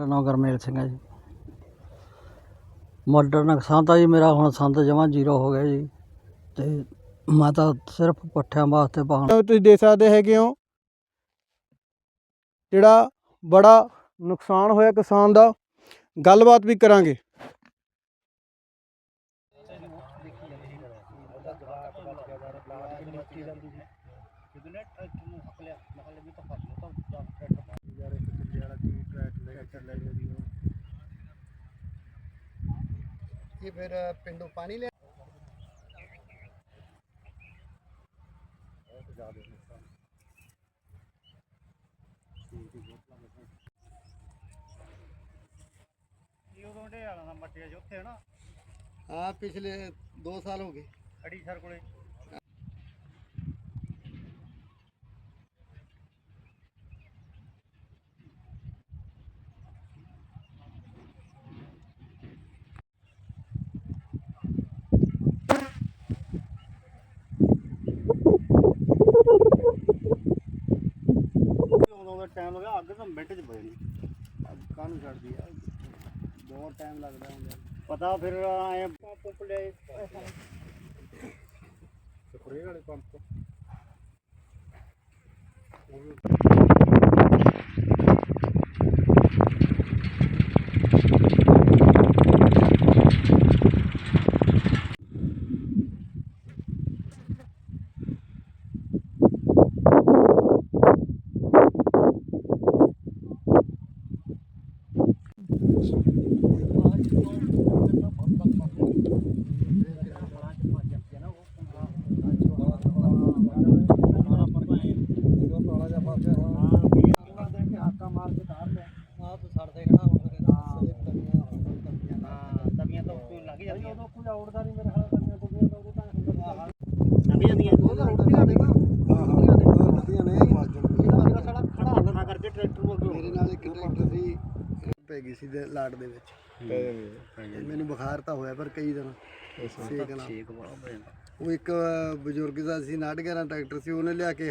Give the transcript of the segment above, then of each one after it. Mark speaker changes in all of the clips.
Speaker 1: ਮੇਰਾ ਨਾਮ ਗਰਮੇਲ ਸਿੰਘ ਹੈ ਜੀ। ਮੋਟਰ ਨੁਕਸਾਨ ਤਾਂ ਜੀ ਮੇਰਾ ਹੁਣ ਸੰਦ ਜਮਾ ਜ਼ੀਰੋ ਹੋ ਗਿਆ ਜੀ। ਤੇ ਮੈਂ ਤਾਂ ਸਿਰਫ ਪੱਠਿਆਂ ਵਾਸਤੇ ਪਾਉਣ
Speaker 2: ਤੁਸੀਂ ਦੇਖ ਸਕਦੇ ਹੈਗੇ ਹੋ ਜਿਹੜਾ ਬੜਾ ਨੁਕਸਾਨ ਹੋਇਆ ਕਿਸਾਨ ਦਾ। ਗੱਲਬਾਤ ਵੀ ਕਰਾਂਗੇ।
Speaker 3: ਇਹ ਫਿਰ ਪਿੰਡੋਂ ਪਾਣੀ ਲਿਆ ਹਾਂ ਪਿਛਲੇ 2 ਸਾਲ ਹੋ ਗਏ।
Speaker 1: ਅੜੀ ਸਰ ਕੋਲੇ।
Speaker 3: ਤਾਂ ਮਿੰਟ 'ਚ ਬਜਣੀ ਅੱਗ ਕਾਹਨੂੰ ਛੱਡਦੀ ਆ? ਬਹੁਤ ਟਾਈਮ ਲੱਗਦਾ ਹੁੰਦਾ। ਪਤਾ ਫਿਰ ਆਏ ਪੰਪ ਲਿਆਏ। ਸਪਰੇਅ ਵਾਲੇ ਪੰਪ ਲੱਗ ਜਾਂਦੀਆਂ ਉਦੋਂ ਕੋਈ ਔੜਦਾ ਨਹੀਂ ਮੇਰੇ ਹਾਲ ਤਵੀਆਂ ਤਵੀਆਂ ਤਾਂ ਉਦੋਂ ਤਾਂ ਲੱਗ ਜਾਂਦੀਆਂ ਉਹਦਾ ਉੱਡਦੀਆਂ ਨੇ ਹਾਂ ਹਾਂ ਉੱਡਦੀਆਂ ਨੇ ਮੇਰਾ ਸਾਲਾ ਖੜਾ ਹੁੰਦਾ। ਕਰਕੇ ਟਰੈਕਟਰ ਨੂੰ ਅੱਗੇ ਮੇਰੇ ਨਾਲ ਇੱਕ ਟਰੈਕਟਰ ਸੀ ਪੈ ਗਈ ਸੀ ਦੇ ਲਾਟ ਦੇ ਵਿੱਚ। ਤੇ ਮੈਨੂੰ ਬੁਖਾਰ ਤਾਂ ਹੋਇਆ ਪਰ ਕਈ ਦਿਨ ਸੇਕ ਨਾਲ। ਉਹ ਇੱਕ ਬਜ਼ੁਰਗ ਦਾ ਸੀ 911 ਟਰੈਕਟਰ ਸੀ ਉਹਨੇ ਲਿਆ ਕੇ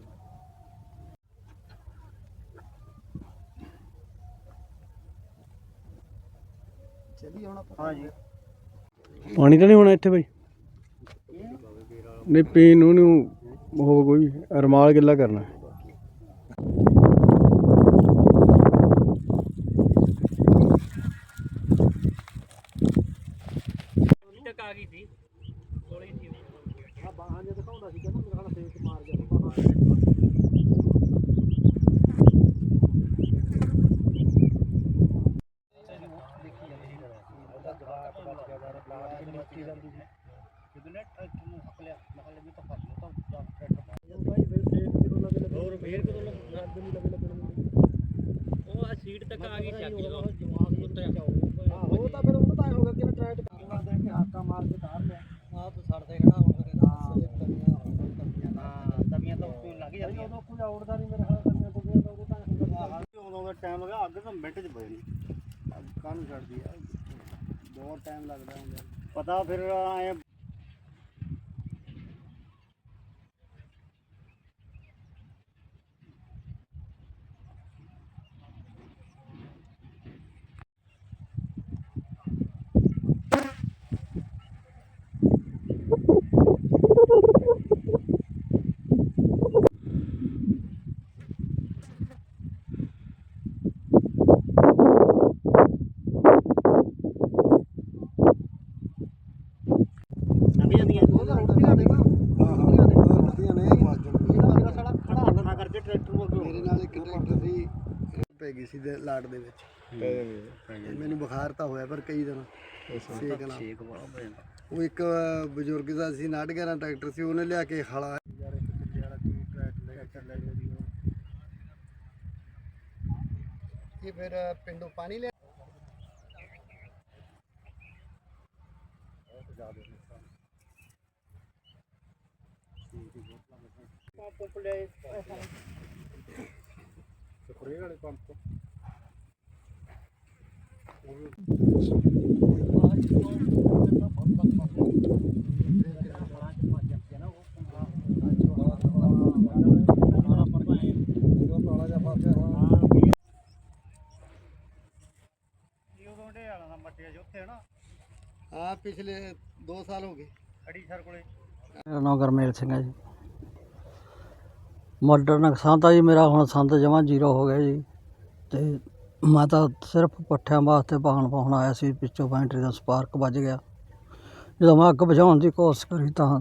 Speaker 3: ਚਲੀ ਹੁਣ ਹਾਂ ਜੀ
Speaker 2: ਪਾਣੀ ਤਾਂ ਨਹੀਂ ਹੋਣਾ ਇੱਥੇ ਬਈ? ਨਹੀਂ ਪੀਣ ਨੂੰ ਨੂੰ ਹੋ ਕੋਈ ਰਮਾਲ ਗਿੱਲਾ ਕਰਨਾ
Speaker 1: ਤੱਕ ਆ ਗਈ ਸੀ ਕੋਲੇ ਸੀ
Speaker 2: ਆ ਬਾਹਾਂ ਜੇ ਦਿਖਾਉਂਦਾ ਸੀ ਕਹਿੰਦਾ ਮੇਰਾ ਹਾਲ ਸੇਕ ਮਾਰ ਗਿਆ ਬਾਹਾਂ
Speaker 1: ਹੋਰ ਫੇਰ ਕਦੋਂ ਉਹ ਆ ਸੀਟ ਤੱਕ ਆ ਗਈ ਚੱਕ ਜਦੋਂ ਉੱਤੇ
Speaker 2: ਉਹ ਤਾਂ ਫਿਰ ਉਹਨੂੰ ਤਾਂ ਹੋ ਗਿਆ ਕਿ ਟਰੈਕ
Speaker 3: ਹਾਕਾ ਮਾਰ ਕੇ ਤਾਰ ਲਿਆ
Speaker 1: ਆ ਤੂੰ ਸੜਦੇ ਖੜਾ ਹੁਣ ਫਿਰ
Speaker 3: ਹਾਂ ਤਾਂ ਉੱਤੇ ਲੱਗ ਜਾਂਦੀਆਂ
Speaker 2: ਉਦੋਂ ਕੋਈ ਔੜਦਾ ਨਹੀਂ ਮੇਰੇ ਹਾਲ ਤਵੀਆਂ ਤਵੀਆਂ ਤਾਂ ਉਦੋਂ ਤਾਂ ਹੁੰਦਾ
Speaker 3: ਉਦੋਂ ਦਾ ਟਾਈਮ ਲੱਗਾ ਅੱਗ ਤਾਂ ਮਿੰਟ 'ਚ ਬਜਣੀ ਅੱਗ ਕਾਹਨੂੰ ਛੱਡਦੀ ਆ ਬਹੁਤ ਟਾਈਮ ਲੱਗਦਾ ਹੁੰਦਾ ਪਤਾ ਫਿਰ ਆਏ ਲੱਗ ਜਾਂਦੀਆਂ ਉਹਦਾ ਉੱਡਦੀਆਂ ਨੇ ਹਾਂ ਹਾਂ ਉੱਡਦੀਆਂ ਨੇ ਮੇਰਾ ਸਾਲਾ ਖੜਾ ਹੁੰਦਾ ਕਰਕੇ ਟਰੈਕਟਰ ਨੂੰ ਅੱਗੇ ਮੇਰੇ ਨਾਲ ਇੱਕ ਟਰੈਕਟਰ ਸੀ ਪੈ ਗਈ ਸੀ ਦੇ ਲਾਟ ਦੇ ਵਿੱਚ। ਤੇ ਮੈਨੂੰ ਬੁਖਾਰ ਤਾਂ ਹੋਇਆ ਪਰ ਕਈ ਦਿਨ। ਸੇਕ ਨਾਲ। ਸੇਕ ਬੜਾ ਉਹ ਇੱਕ ਬਜ਼ੁਰਗ ਦਾ ਸੀ 911 ਟਰੈਕਟਰ ਸੀ ਉਹਨੇ ਲਿਆ ਕੇ ਇਹ ਫਿਰ ਪਿੰਡੋਂ ਪਾਣੀ ਲਿਆ। ਪੰਪ ਲਿਆਏ ਸਪਰੇ ਵਾਲੇ ਪੰਪ ਤੋਂ ਪਿਛਲੇ 2 ਸਾਲ ਹੋ ਗਏ। ਅੜੀ ਸਰ ਕੋਲੇ
Speaker 1: ਮੇਰਾ ਨਾਮ ਗਰਮੇਲ ਸਿੰਘ ਹੈ ਜੀ। ਮੋਟਰ ਨੁਕਸਾਨ ਤਾਂ ਜੀ ਮੇਰਾ ਹੁਣ ਸੰਦ ਜਮਾ ਜ਼ੀਰੋ ਹੋ ਗਿਆ ਜੀ। ਤੇ ਮੈਂ ਤਾਂ ਸਿਰਫ ਪੱਠਿਆਂ ਵਾਸਤੇ ਬਾਹਣ ਵਾਹੁਣ ਆਇਆ ਸੀ ਪਿੱਛੋਂ ਬੈਟਰੀ ਦਾ ਸਪਾਰਕ ਵੱਜ ਗਿਆ। ਜਦੋਂ ਮੈਂ ਅੱਗ ਬੁਝਾਉਣ ਦੀ ਕੋਸ਼ਿਸ਼ ਕਰੀ ਤਾਂ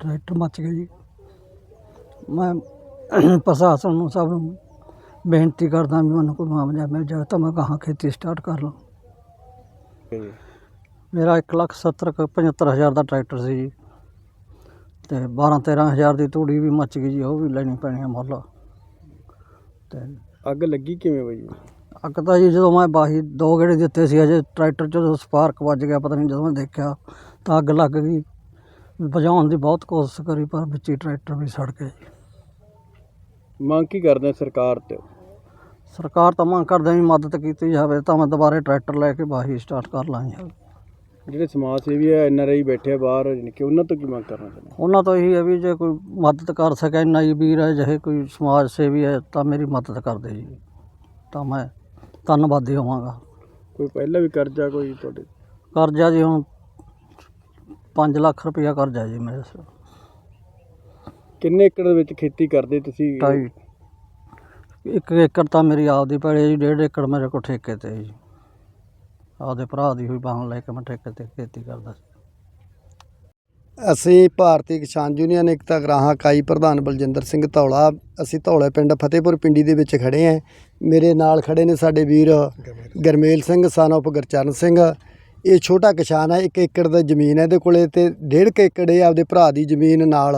Speaker 1: ਟਰੈਕਟਰ ਮੱਚ ਗਿਆ ਜੀ ਮੈਂ ਪ੍ਰਸ਼ਾਸਨ ਨੂੰ ਸਭ ਨੂੰ ਬੇਨਤੀ ਕਰਦਾ ਵੀ ਮੈਨੂੰ ਕੋਈ ਮੁਆਵਜ਼ਾ ਮਿਲ ਜਾਵੇ ਤਾਂ ਮੈਂ ਕਹਾਂ ਖੇਤੀ ਸਟਾਰਟ ਕਰ ਲਾਂ ਮੇਰਾ ਇੱਕ ਲੱਖ ਸੱਤਰ ਕੁ ਪਝੱਤਰ ਹਜ਼ਾਰ ਦਾ ਟਰੈਕਟਰ ਸੀ ਜੀ। ਤੇ 12 13 ਹਜ਼ਾਰ ਦੀ ਤੂੜੀ ਵੀ ਮੱਚ ਗਈ ਜੀ, ਉਹ ਵੀ ਲੈਣੀ ਪੈਣੀ ਆ ਮੁੱਲ। ਤੇ
Speaker 2: ਅੱਗ ਲੱਗੀ ਕਿਵੇਂ ਬਈ?
Speaker 1: ਅੱਗ ਤਾਂ ਜੀ ਜਦੋਂ ਮੈਂ ਬਾਹੀ ਦੋ ਗੇੜੇ ਦਿੱਤੇ ਸੀ ਅਜੇ ਟਰੈਕਟਰ 'ਚ ਸਪਾਰਕ ਵੱਜ ਗਿਆ ਪਤਾ ਨਹੀਂ ਜਦੋਂ ਮੈਂ ਦੇਖਿਆ ਤਾਂ ਅੱਗ ਲੱਗ ਗਈ। ਬੁਝਾਉਣ ਦੀ ਬਹੁਤ ਕੋਸ਼ਿਸ਼ ਕਰੀ ਪਰ ਵਿੱਚ ਹੀ ਟਰੈਕਟਰ ਵੀ ਸੜ ਗਿਆ ਜੀ।
Speaker 2: ਮੰਗ ਕੀ ਕਰਦੇ ਆ ਸਰਕਾਰ ਤੇ?
Speaker 1: ਸਰਕਾਰ ਤਾਂ ਮੰਗ ਕਰਦੇ ਵੀ ਮਦਦ ਕੀਤੀ ਜਾਵੇ ਤਾਂ ਮੈਂ ਦੁਬਾਰੇ ਟਰੈਕਟਰ ਲੈ ਕੇ ਬਾਹੀ ਸਟਾਰਟ ਕਰ ਲਾਂ ਜੀ
Speaker 2: ਜਿਹੜੇ ਸਮਾਜ ਸੇਵੀ ਆ ਐਨ ਆਰ ਆਈ ਬੈਠੇ ਆ ਬਾਹਰ ਯਾਨੀ ਕਿ ਉਹਨਾਂ ਤੋਂ ਕੀ ਮੰਗ ਕਰਨਾ ਚਾਹੁੰਦੇ
Speaker 1: ਉਹਨਾਂ ਤੋਂ ਇਹੀ ਹੈ ਵੀ ਜੇ ਕੋਈ ਮਦਦ ਕਰ ਸਕੇ ਨਾਈ ਵੀਰ ਹੈ ਜਿਹੇ ਕੋਈ ਸਮਾਜ ਸੇਵੀ ਹੈ ਤਾਂ ਮੇਰੀ ਮਦਦ ਕਰ ਦੇ ਜੀ। ਤਾਂ ਮੈਂ ਧੰਨਵਾਦੀ ਹੋਵਾਂਗਾ।
Speaker 2: ਕੋਈ ਪਹਿਲਾਂ ਵੀ ਕਰਜ਼ਾ ਕੋਈ ਤੁਹਾਡੇ?
Speaker 1: ਕਰਜ਼ਾ ਜੀ ਹੁਣ 5 ਲੱਖ ਰੁਪਇਆ ਕਰਜ਼ਾ ਜੀ ਮੇਰੇ ਸਿਰ।
Speaker 2: ਕਿੰਨੇ ਏਕੜ ਦੇ ਵਿੱਚ ਖੇਤੀ ਕਰਦੇ ਤੁਸੀਂ?
Speaker 1: ਢਾਈ। ਇੱਕ ਏਕੜ ਤਾਂ ਮੇਰੀ ਆਪਦੀ ਪੈਲੀ ਹੈ ਜੀ ਡੇਢ ਏਕੜ ਮੇਰੇ ਕੋਲ ਠੇਕੇ ਤੇ ਹੈ ਜੀ। ਆਪਦੇ ਭਰਾ ਦੀ ਹੋਈ ਬਾਹਣ ਲੈ ਕੇ ਮੈਂ ਠੇਕੇ ਤੇ ਖੇਤੀ ਕਰਦਾ ਸੀ।
Speaker 3: ਅਸੀਂ ਭਾਰਤੀ ਕਿਸਾਨ ਯੂਨੀਅਨ ਏਕਤਾ ਗ੍ਰਾਹਾਂ ਇਕਾਈ ਪ੍ਰਧਾਨ ਬਲਜਿੰਦਰ ਸਿੰਘ ਧੌਲਾ। ਅਸੀਂ ਧੌਲੇ ਪਿੰਡ ਫਤਿਹਪੁਰ ਪਿੰਡੀ ਦੇ ਵਿੱਚ ਖੜੇ ਆਂ ਮੇਰੇ ਨਾਲ ਖੜੇ ਨੇ ਸਾਡੇ ਵੀਰ ਗਰਮੇਲ ਸਿੰਘ ਸਨ of ਗੁਰਚਰਨ ਸਿੰਘ। ਇਹ ਛੋਟਾ ਕਿਸਾਨ ਹੈ, ਇੱਕ ਏਕੜ ਦਾ ਜ਼ਮੀਨ ਹੈ ਇਹਦੇ ਕੋਲੇ ਤੇ ਡੇਢ ਕੁ ਏਕੜ ਇਹ ਆਪਦੇ ਭਰਾ ਦੀ ਜ਼ਮੀਨ ਨਾਲ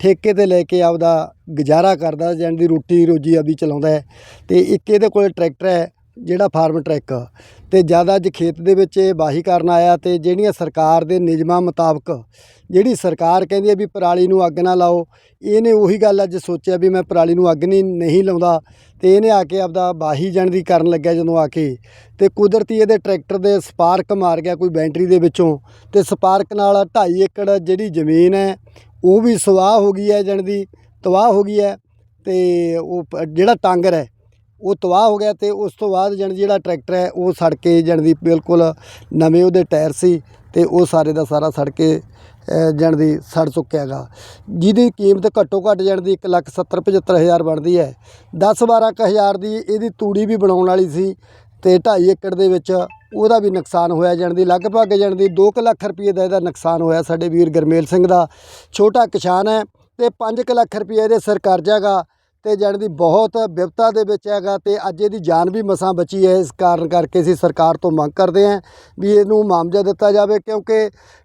Speaker 3: ਠੇਕੇ ਤੇ ਲੈ ਕੇ ਆਪਦਾ ਗੁਜ਼ਾਰਾ ਕਰਦਾ ਜਾਨ ਦੀ ਰੋਟੀ ਰੋਜੀ ਆਪਦੀ ਚਲਾਉਂਦਾ ਹੈ। ਤੇ ਇੱਕ ਇਹਦੇ ਕੋਲੇ ਟਰੈਕਟਰ ਹੈ ਜਿਹੜਾ ਫਾਰਮ ਟਰੈਕ ਤੇ ਜ਼ਿਆਦਾ ਅੱਜ ਖੇਤ ਦੇ ਵਿੱਚ ਇਹ ਵਾਹੀ ਕਰਨ ਆਇਆ ਤੇ ਜਿਹੜੀਆਂ ਸਰਕਾਰ ਦੇ ਨਿਯਮਾਂ ਮੁਤਾਬਕ ਜਿਹੜੀ ਸਰਕਾਰ ਕਹਿੰਦੀ ਹੈ ਵੀ ਪਰਾਲੀ ਨੂੰ ਅੱਗ ਨਾ ਲਾਓ, ਇਹਨੇ ਉਹੀ ਗੱਲ ਅੱਜ ਸੋਚਿਆ ਵੀ ਮੈਂ ਪਰਾਲੀ ਨੂੰ ਅੱਗ ਨਹੀਂ ਨਹੀਂ ਲਾਉਂਦਾ। ਤੇ ਇਹਨੇ ਆ ਕੇ ਆਪਦਾ ਵਾਹੀ ਜਣ ਦੀ ਕਰਨ ਲੱਗਿਆ ਜਦੋਂ ਆ ਕੇ। ਤੇ ਕੁਦਰਤੀ ਇਹਦੇ ਟਰੈਕਟਰ ਦੇ ਸਪਾਰਕ ਮਾਰ ਗਿਆ ਕੋਈ ਬੈਟਰੀ ਦੇ ਵਿੱਚੋਂ। ਤੇ ਸਪਾਰਕ ਨਾਲ 2.5 ਏਕੜ ਜਿਹੜੀ ਜ਼ਮੀਨ ਹੈ, ਉਹ ਵੀ ਸਵਾਹ ਹੋ ਗਈ ਹੈ ਜਣ ਦੀ, ਤਬਾਹ ਹੋ ਗਈ ਹੈ। ਤੇ ਉਹ ਪ- ਜਿਹੜਾ ਟਾਂਗਰ ਹੈ ਉਹ ਤਬਾਹ ਹੋ ਗਿਆ ਤੇ ਉਸ ਤੋਂ ਬਾਅਦ ਜਣ ਜਿਹੜਾ ਟਰੈਕਟਰ ਹੈ ਉਹ ਸੜ ਕੇ ਜਣ ਦੀ ਬਿਲਕੁਲ ਨਵੇਂ ਉਹਦੇ ਟਾਇਰ ਸੀ ਤੇ ਉਹ ਸਾਰੇ ਦਾ ਸਾਰਾ ਸੜ ਕੇ ਅ, ਜਣ ਦੀ ਸੜ ਚੁੱਕਿਆ ਗਾ। ਜਿਹਦੀ ਕੀਮਤ ਘੱਟੋ ਘੱਟ ਜਣ ਦੀ 1,70,75 ਹਜ਼ਾਰ ਬਣਦੀ ਹੈ। 10-12 ਕੁ ਹਜ਼ਾਰ ਦੀ ਇਹਦੀ ਤੂੜੀ ਵੀ ਬਣਾਉਣ ਵਾਲੀ ਸੀ ਤੇ 2.5 ਏਕੜ ਦੇ ਵਿੱਚ ਉਹਦਾ ਵੀ ਨੁਕਸਾਨ ਹੋਇਆ ਜਾਣ ਦੀ। ਲਗਭਗ ਜਾਣ ਦੀ 2 ਲੱਖ ਰੁਪਏ ਦਾ ਇਹਦਾ ਨੁਕਸਾਨ ਹੋਇਆ ਸਾਡੇ ਵੀਰ ਗਰਮੇਲ ਸਿੰਘ ਦਾ। ਛੋਟਾ ਕਿਸਾਨ ਹੈ ਤੇ 5 ਲੱਖ ਰੁਪਏ ਇਹਦੇ ਸਿਰ ਕਰਜ਼ਾ ਗਾ। ਤੇ ਜਾਣ ਦੀ ਬਹੁਤ ਵਿਪਤਾ ਦੇ ਵਿੱਚ ਹੈਗਾ ਤੇ ਅੱਜ ਇਹਦੀ ਜਾਨ ਵੀ ਮਸਾਂ ਬਚੀ ਹੈ। ਇਸ ਕਾਰਨ ਕਰਕੇ ਅਸੀਂ ਸਰਕਾਰ ਤੋਂ ਮੰਗ ਕਰਦੇ ਹਾਂ ਵੀ ਇਹਨੂੰ ਮੁਆਵਜ਼ਾ ਦਿੱਤਾ ਜਾਵੇ ਕਿਉਂਕਿ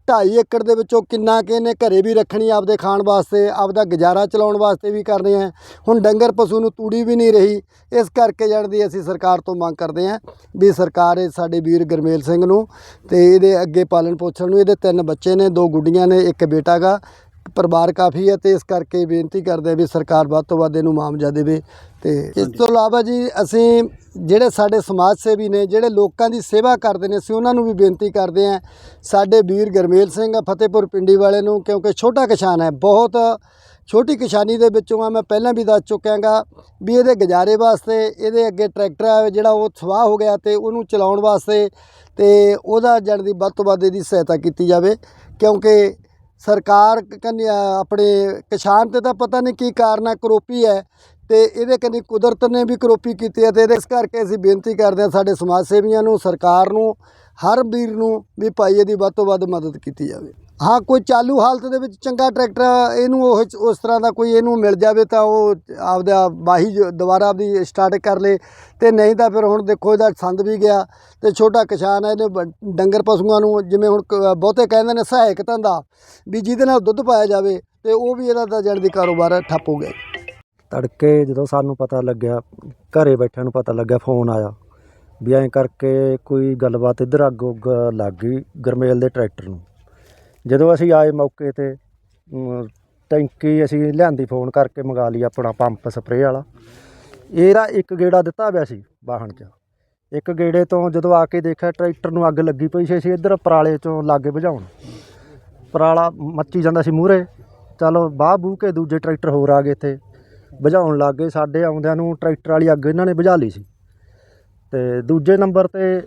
Speaker 3: 2.5 ਏਕੜ ਦੇ ਵਿੱਚੋਂ ਕਿੰਨਾ ਕਿ ਇਹਨੇ ਘਰੇ ਵੀ ਰੱਖਣੀ ਆਪਦੇ ਖਾਣ ਵਾਸਤੇ, ਆਪਦਾ ਗੁਜ਼ਾਰਾ ਚਲਾਉਣ ਵਾਸਤੇ ਵੀ ਕਰਨੇ ਆ। ਹੁਣ ਡੰਗਰ ਪਸ਼ੂ ਨੂੰ ਤੂੜੀ ਵੀ ਨਹੀਂ ਰਹੀ। ਇਸ ਕਰਕੇ ਜਾਣਦੀ ਅਸੀਂ ਸਰਕਾਰ ਤੋਂ ਮੰਗ ਕਰਦੇ ਹਾਂ ਵੀ ਸਰਕਾਰ ਇਹ ਸਾਡੇ ਵੀਰ ਗਰਮੇਲ ਸਿੰਘ ਨੂੰ ਤੇ ਇਹਦੇ ਅੱਗੇ ਪਾਲਣ ਪੋਸ਼ਣ ਨੂੰ, ਇਹਦੇ ਤਿੰਨ ਬੱਚੇ ਨੇ, ਦੋ ਗੁੱਡੀਆਂ ਨੇ, ਇੱਕ ਬੇਟਾ ਗਾ ਪਰਿਵਾਰ ਕਾਫੀ ਹੈ ਤੇ ਇਸ ਕਰਕੇ ਬੇਨਤੀ ਕਰਦੇ ਹਾਂ ਵੀ ਸਰਕਾਰ ਵੱਧ ਤੋਂ ਵੱਧ ਇਹਨੂੰ ਮਾਮਜ਼ਾ ਦੇਵੇ ਤੇ ਇਸ ਤੋਂ ਇਲਾਵਾ ਜੀ ਅਸੀਂ ਜਿਹੜੇ ਸਾਡੇ ਸਮਾਜ ਸੇਵੀ ਨੇ, ਜਿਹੜੇ ਲੋਕਾਂ ਦੀ ਸੇਵਾ ਕਰਦੇ ਨੇ, ਅਸੀਂ ਉਹਨਾਂ ਨੂੰ ਵੀ ਬੇਨਤੀ ਕਰਦੇ ਹਾਂ। ਸਾਡੇ ਵੀਰ ਗਰਮੇਲ ਸਿੰਘ ਫਤਿਹਪੁਰ ਪਿੰਡੀ ਵਾਲੇ ਨੂੰ, ਕਿਉਂਕਿ ਛੋਟਾ ਕਿਸਾਨ ਹੈ, ਬਹੁਤ ਛੋਟੀ ਕਿਸਾਨੀ ਦੇ ਵਿੱਚੋਂ ਆ, ਮੈਂ ਪਹਿਲਾਂ ਵੀ ਦੱਸ ਚੁੱਕਿਆ ਗਾ ਵੀ ਇਹਦੇ ਗੁਜ਼ਾਰੇ ਵਾਸਤੇ ਇਹਦੇ ਅੱਗੇ ਟਰੈਕਟਰ ਆ, ਜਿਹੜਾ ਉਹ ਸਵਾਹ ਹੋ ਗਿਆ ਤੇ ਉਹਨੂੰ ਚਲਾਉਣ ਵਾਸਤੇ ਤੇ ਉਹਦਾ ਜਣ ਦੀ ਵੱਧ ਤੋਂ ਵੱਧ ਇਹਦੀ ਸਹਾਇਤਾ ਕੀਤੀ ਜਾਵੇ, ਕਿਉਂਕਿ ਸਰਕਾਰ ਕਹਿੰਦੀ ਆਪਣੇ ਕਿਸਾਨ ਤੇ ਤਾਂ ਪਤਾ ਨਹੀਂ ਕੀ ਕਾਰਨ ਹੈ ਕਰੋਪੀ ਹੈ ਤੇ ਇਹਦੇ ਕਹਿੰਦੀ ਕੁਦਰਤ ਨੇ ਵੀ ਕਰੋਪੀ ਕੀਤੀ ਹੈ ਤੇ ਇਹਦੇ ਇਸ ਕਰਕੇ ਅਸੀਂ ਬੇਨਤੀ ਕਰਦੇ ਹਾਂ ਸਾਡੇ ਸਮਾਜ ਸੇਵੀਆਂ ਨੂੰ, ਸਰਕਾਰ ਨੂੰ, ਹਰ ਵੀਰ ਨੂੰ ਵੀ ਭਾਈ ਇਹਦੀ ਵੱਧ ਤੋਂ ਵੱਧ ਮਦਦ ਕੀਤੀ ਜਾਵੇ। ਹਾਂ, ਕੋਈ ਚਾਲੂ ਹਾਲਤ ਦੇ ਵਿੱਚ ਚੰਗਾ ਟਰੈਕਟਰ, ਇਹਨੂੰ ਉਹ ਉਸ ਤਰ੍ਹਾਂ ਦਾ ਕੋਈ ਇਹਨੂੰ ਮਿਲ ਜਾਵੇ ਤਾਂ ਉਹ ਆਪਦਾ ਵਾਹੀ ਦੁਬਾਰਾ ਆਪਦੀ ਸਟਾਰਟ ਕਰ ਲੇ। ਤੇ ਨਹੀਂ ਤਾਂ ਫਿਰ ਹੁਣ ਦੇਖੋ ਇਹਦਾ ਸੰਦ ਵੀ ਗਿਆ ਤੇ ਛੋਟਾ ਕਿਸਾਨ ਹੈ, ਇਹਨੇ ਡੰਗਰ ਪਸ਼ੂਆਂ ਨੂੰ ਜਿਵੇਂ ਹੁਣ ਬਹੁਤੇ ਕਹਿੰਦੇ ਨੇ ਸਹਾਇਕ ਧੰਦਾ ਵੀ ਜਿਹਦੇ ਨਾਲ ਦੁੱਧ ਪਾਇਆ ਜਾਵੇ ਤੇ ਉਹ ਵੀ ਇਹਦਾ ਤਾਂ ਜਣ ਦੀ ਕਾਰੋਬਾਰ ਠੱਪ ਹੋ ਗਿਆ।
Speaker 4: ਤੜਕੇ ਜਦੋਂ ਸਾਨੂੰ ਪਤਾ ਲੱਗਿਆ, ਘਰੇ ਬੈਠਿਆਂ ਨੂੰ ਪਤਾ ਲੱਗਿਆ, ਫੋਨ ਆਇਆ ਵੀ ਐਂ ਕਰਕੇ ਕੋਈ ਗੱਲਬਾਤ ਇੱਧਰ ਅੱਗ ਉੱਗ ਲੱਗ ਗਈ ਗਰਮੇਲ ਦੇ ਟਰੈਕਟਰ ਨੂੰ। ਜਦੋਂ ਅਸੀਂ ਆਏ ਮੌਕੇ ਤੇ ਅਮ, ਟੈਂਕੀ ਅਸੀਂ ਲਿਆਂਦੀ ਫੋਨ ਕਰਕੇ ਮੰਗਾ ਲਈ ਆਪਣਾ ਪੰਪ ਸਪਰੇਅ ਵਾਲਾ। ਇਹਦਾ ਇੱਕ ਗੇੜਾ ਦਿੱਤਾ ਹੋਇਆ ਸੀ ਵਾਹਣ 'ਚ। ਇੱਕ ਗੇੜੇ ਤੋਂ ਜਦੋਂ ਆ ਕੇ ਦੇਖਿਆ ਟਰੈਕਟਰ ਨੂੰ ਅੱਗ ਲੱਗੀ ਪਈ ਸੀ ਅਸੀਂ ਇੱਧਰ ਪਰਾਲੇ 'ਚੋਂ ਲਾਗੇ ਬੁਝਾਉਣ ਪਰਾਲਾ ਮੱਚੀ ਜਾਂਦਾ ਸੀ ਮੂਹਰੇ। ਚਲੋ ਬਾਹ ਬੂ ਕੇ ਦੂਜੇ ਟਰੈਕਟਰ ਹੋਰ ਆ ਗਏ ਇੱਥੇ। ਬੁਝਾਉਣ ਲੱਗ ਗਏ ਸਾਡੇ ਆਉਂਦਿਆਂ ਨੂੰ ਟਰੈਕਟਰ ਵਾਲੀ ਅੱਗ ਇਹਨਾਂ ਨੇ ਬੁਝਾ ਲਈ ਸੀ। ਤੇ ਦੂਜੇ ਨੰਬਰ ਤੇ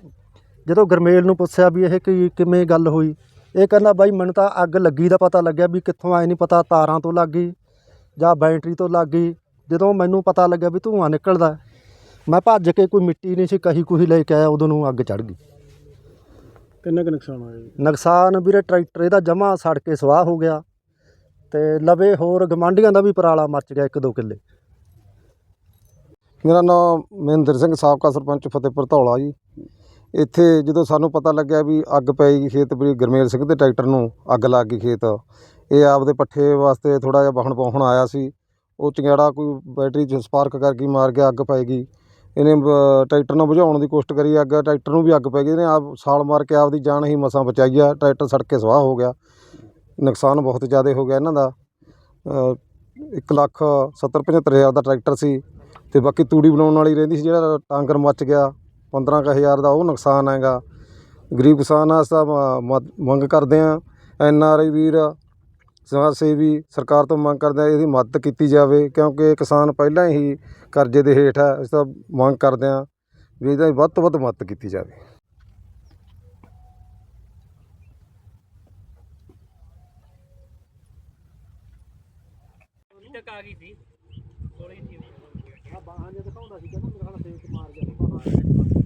Speaker 4: ਜਦੋਂ ਗਰਮੇਲ ਨੂੰ ਪੁੱਛਿਆ ਵੀ ਇਹ ਕੀ ਕਿਵੇਂ ਗੱਲ ਹੋਈ ਇਹ ਕਹਿੰਦਾ ਬਾਈ ਮੈਨੂੰ ਤਾਂ ਅੱਗ ਲੱਗੀ ਦਾ ਪਤਾ ਲੱਗਿਆ ਵੀ ਕਿੱਥੋਂ ਆਏ ਨਹੀਂ ਪਤਾ ਤਾਰਾਂ ਤੋਂ ਲੱਗ ਗਈ ਜਾਂ ਬੈਟਰੀ ਤੋਂ ਲੱਗ ਗਈ। ਜਦੋਂ ਮੈਨੂੰ ਪਤਾ ਲੱਗਿਆ ਵੀ ਧੂੰਆਂ ਨਿਕਲਦਾ ਮੈਂ ਭੱਜ ਕੇ ਕੋਈ ਮਿੱਟੀ ਨਹੀਂ ਸੀ ਕਹੀ ਕੁਹੀ ਲੈ ਕੇ ਆਇਆ ਉਦੋਂ ਨੂੰ ਅੱਗ ਚੜ ਗਈ।
Speaker 2: ਕਿੰਨਾ ਕੁ ਨੁਕਸਾਨ ਹੋਇਆ ਜੀ?
Speaker 4: ਨੁਕਸਾਨ ਵੀਰੇ ਟਰੈਕਟਰ ਇਹਦਾ ਜਮਾ ਸੜ ਕੇ ਸਵਾਹ ਹੋ ਗਿਆ ਤੇ ਲਵੇ ਹੋਰ ਗਮਾਂਡੀਆਂ ਦਾ ਵੀ ਪਰਾਲਾ ਮੱਚ ਗਿਆ ਇੱਕ ਦੋ ਕਿੱਲੇ।
Speaker 5: ਮੇਰਾ ਨਾਮ ਮਹਿੰਦਰ ਸਿੰਘ ਸਾਬਕਾ ਸਰਪੰਚ ਫਤਿਹਪੁਰ ਧੌਲਾ ਜੀ। ਇੱਥੇ ਜਦੋਂ ਸਾਨੂੰ ਪਤਾ ਲੱਗਿਆ ਵੀ ਅੱਗ ਪੈ ਗਈ ਖੇਤ ਵੀ ਗਰਮੇਲ ਸਿੰਘ ਦੇ ਟਰੈਕਟਰ ਨੂੰ ਅੱਗ ਲੱਗ ਗਈ ਖੇਤ ਇਹ ਆਪਦੇ ਪੱਠੇ ਵਾਸਤੇ ਥੋੜ੍ਹਾ ਜਿਹਾ ਵਾਹਣ ਪਾਉਣ ਆਇਆ ਸੀ। ਉਹ ਚੰਗਿਆੜਾ ਕੋਈ ਬੈਟਰੀ 'ਚ ਸਪਾਰਕ ਕਰਕੇ ਮਾਰ ਗਿਆ ਅੱਗ ਪੈ ਗਈ। ਇਹਨੇ ਟਰੈਕਟਰ ਨੂੰ ਬੁਝਾਉਣ ਦੀ ਕੋਸ਼ਿਸ਼ ਕਰੀ ਅੱਗ ਟਰੈਕਟਰ ਨੂੰ ਵੀ ਅੱਗ ਪੈ ਗਈ। ਇਹਨੇ ਆਪ ਸਾਲ ਮਾਰ ਕੇ ਆਪਦੀ ਜਾਨ ਹੀ ਮਸਾਂ ਬਚਾਈ ਆ। ਟਰੈਕਟਰ ਸੜ ਕੇ ਸਵਾਹ ਹੋ ਗਿਆ। ਨੁਕਸਾਨ ਬਹੁਤ ਜ਼ਿਆਦਾ ਹੋ ਗਿਆ ਇਹਨਾਂ ਦਾ। ਅ, ਇੱਕ ਲੱਖ ਸੱਤਰ ਪਝੱਤਰ ਹਜ਼ਾਰ ਦਾ ਟਰੈਕਟਰ ਸੀ ਤੇ ਬਾਕੀ ਤੂੜੀ ਬਣਾਉਣ ਵਾਲੀ ਰਹਿੰਦੀ ਸੀ ਜਿਹੜਾ ਟਾਂਗਰ ਮੱਚ ਗਿਆ। 15 ਕੁ ਹਜ਼ਾਰ ਦਾ ਉਹ ਨੁਕਸਾਨ ਹੈਗਾ। ਗਰੀਬ ਕਿਸਾਨ ਆ ਅਸਾਂ ਮੰਗ ਕਰਦੇ ਆ ਐਨ ਆਰ ਆਈ ਵੀਰ ਸਮਾਜ ਸੇਵੀ ਸਰਕਾਰ ਤੋਂ ਮੰਗ ਕਰਦੇ ਆ ਇਹਦੀ ਮਦਦ ਕੀਤੀ ਜਾਵੇ ਕਿਉਂਕਿ ਕਿਸਾਨ ਪਹਿਲਾਂ ਹੀ ਕਰਜ਼ੇ ਦੇ ਹੇਠ ਹੈ ਅਸੀਂ ਤਾਂ ਮੰਗ ਕਰਦੇ ਆ ਵੀ ਇਹਦਾ ਵੱਧ ਤੋਂ ਵੱਧ ਮਦਦ ਕੀਤੀ ਜਾਵੇ।
Speaker 3: ਆ ਬਾਹਾਂ ਜੇ ਦਿਖਾਉਂਦਾ ਸੀ ਕਹਿੰਦਾ ਮੇਰੇ ਨਾਲ ਫੇਕ ਮਾਰ ਗਿਆ ਬਾਹਾਂ